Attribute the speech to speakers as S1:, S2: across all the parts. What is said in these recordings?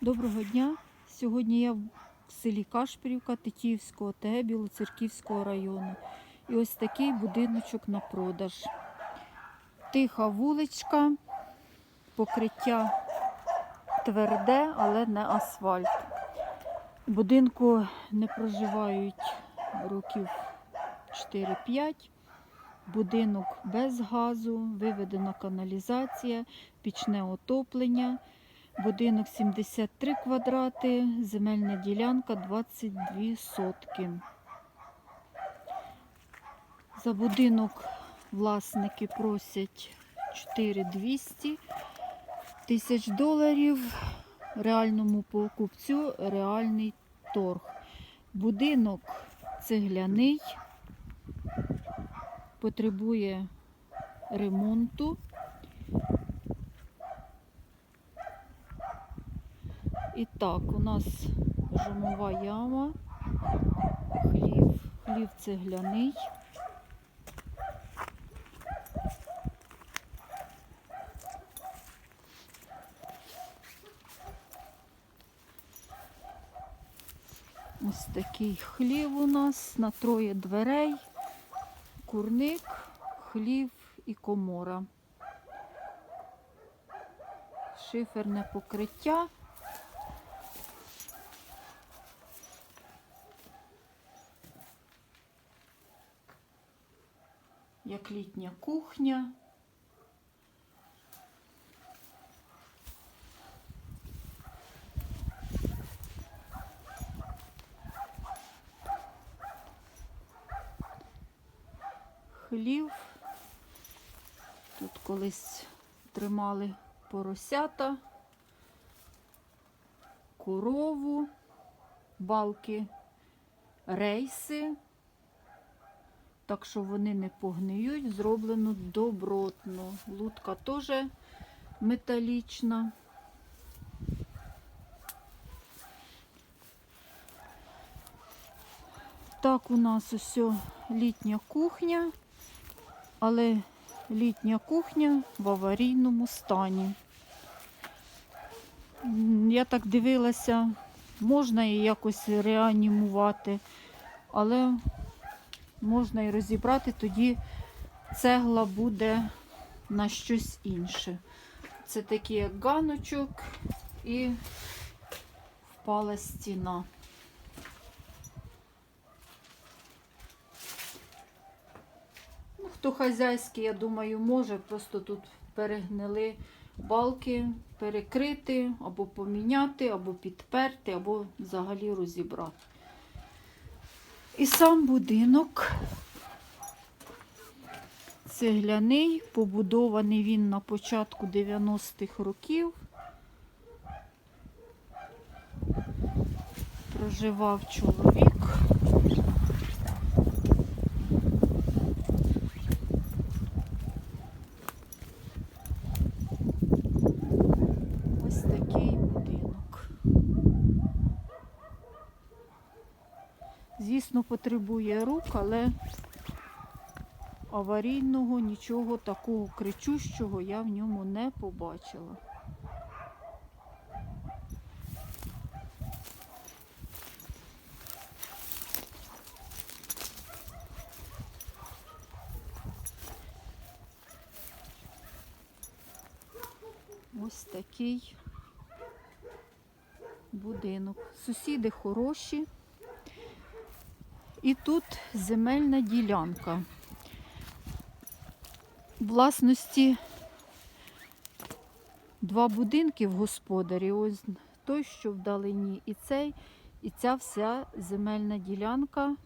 S1: Доброго дня. Сьогодні я в селі Кашпірівка Тетіївського ТГ Білоцерківського району. І ось такий будиночок на продаж. Тиха вуличка, покриття тверде, але не асфальт. Будинку не проживають років 4-5. Будинок без газу, виведена каналізація, пічне отоплення. Будинок 73 квадрати, земельна ділянка 22 сотки. За будинок власники просять 4200 тисяч доларів. Реальному покупцю реальний торг. Будинок цегляний, потребує ремонту. І так, у нас жумова яма, хлів, хлів цегляний. Ось такий хлів у нас на троє дверей, курник, хлів і комора. Шиферне покриття. Як літня кухня. Хлів. Тут колись тримали поросята, корову, балки, рейси так що вони не погниють, зроблено добротно. Лутка теж металічна. Так, у нас ось літня кухня, але літня кухня в аварійному стані. Я так дивилася, можна її якось реанімувати, але можна і розібрати, тоді цегла буде на щось інше. Це такий як ганочок і впала стіна. Ну, хто хазяйський, я думаю, може, просто тут перегнили балки, перекрити, або поміняти, або підперти, або взагалі розібрати. І сам будинок цегляний, побудований він на початку 90-х років. Проживав чоловік. Ось такий будинок. Звісно, потребує рук, але аварійного нічого такого кричущого я в ньому не побачила. Ось такий будинок. Сусіди хороші. І тут земельна ділянка. Власності два будинки в господарі. Ось той, що вдалині, і цей, і ця вся земельна ділянка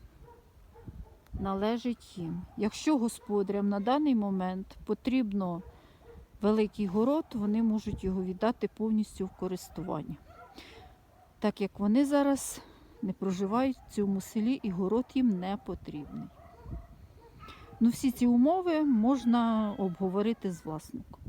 S1: належить їм. Якщо господарям на даний момент потрібно великий город, вони можуть його віддати повністю в користування. Так як вони зараз не проживають в цьому селі і город їм не потрібний. Ну, всі ці умови можна обговорити з власником.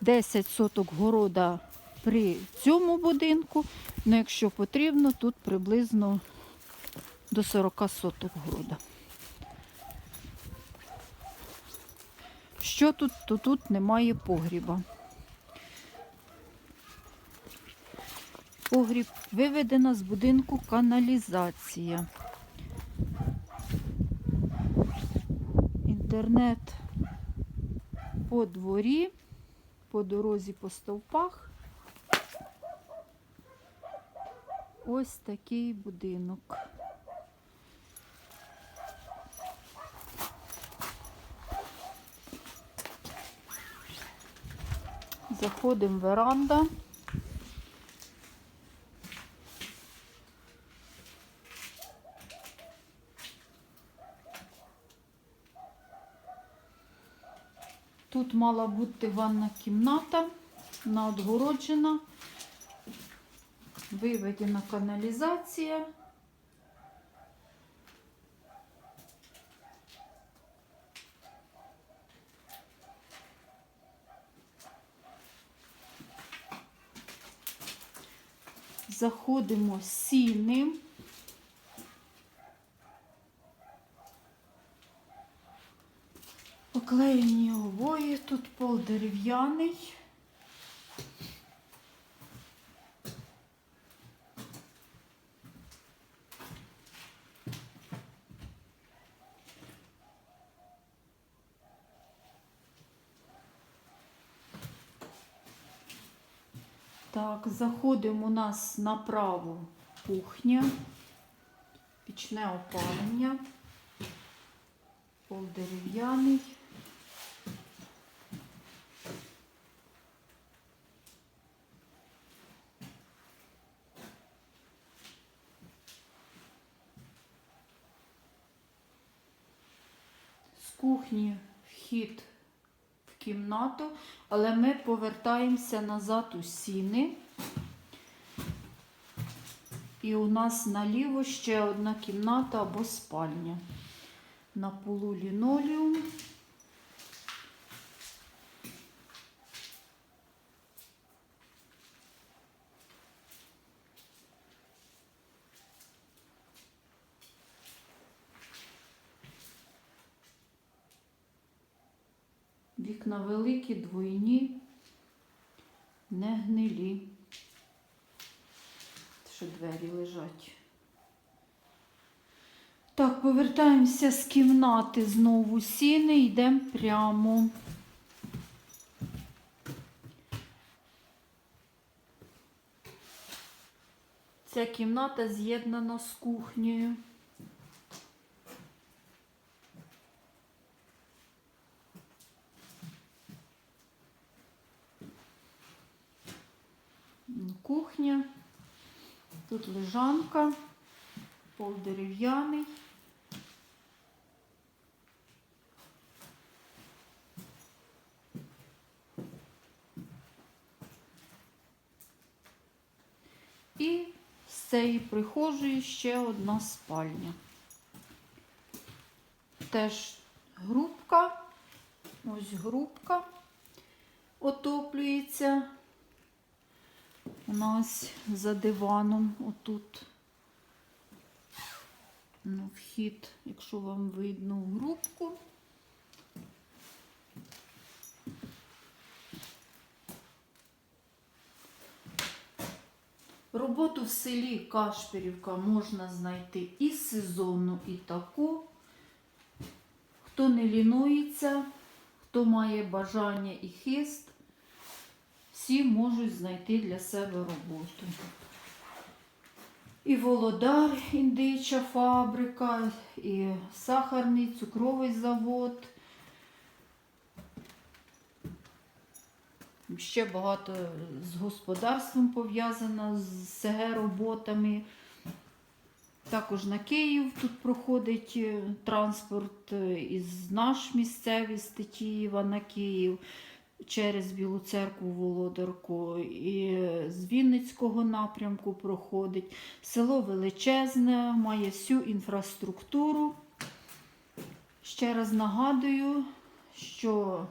S1: Десять соток города при цьому будинку, ну якщо потрібно, тут приблизно до 40 соток города. Що тут, то тут немає погріба. Погріб виведена з будинку каналізація. Інтернет по дворі, по дорозі по стовпах. Ось такий будинок. Заходимо в веранда. Тут мала бути ванна кімната, вона отгороджена, виведена каналізація. Заходимо сінним. Поклеєні обої, тут пол дерев'яний. Так, заходимо у нас направо кухня, пічне опалення, пол дерев'яний. З кухні вхід в кімнату, але ми повертаємося назад у сіни. І у нас наліво ще одна кімната або спальня. На полу лінолеум. Вікна великі, двойні, не гнилі. Що двері лежать. Так, повертаємося з кімнати знову сіни, йдемо прямо. Ця кімната з'єднана з кухнею. М, Кухня. Тут лежанка, пол дерев'яний. І з цієї прихожої ще одна спальня. Теж грубка, ось грубка отоплюється у нас за диваном отут. Ну, вхід, якщо вам видно в грубку. Роботу в селі Кашпірівка можна знайти і сезонну, і таку. Хто не лінується, хто має бажання і хист, всі можуть знайти для себе роботу. І Володар, індича фабрика, і сахарний цукровий завод. Ще багато з господарством пов'язано, з СГ роботами. Також на Київ тут проходить е, транспорт е, із наш місцевий з Тетіїва на Київ через Білу церкву Володарку і з Вінницького напрямку проходить. Село величезне, має всю інфраструктуру. Ще раз нагадую, що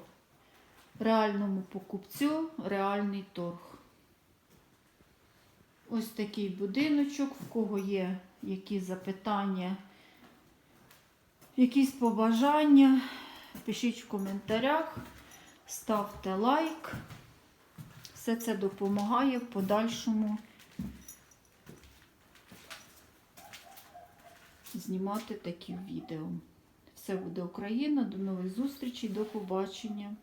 S1: реальному покупцю реальний торг. Ось такий будиночок, в кого є які запитання, якісь побажання, пишіть в коментарях. Ставте лайк. Все це допомагає в подальшому знімати такі відео. Все буде Україна. До нових зустрічей, до побачення.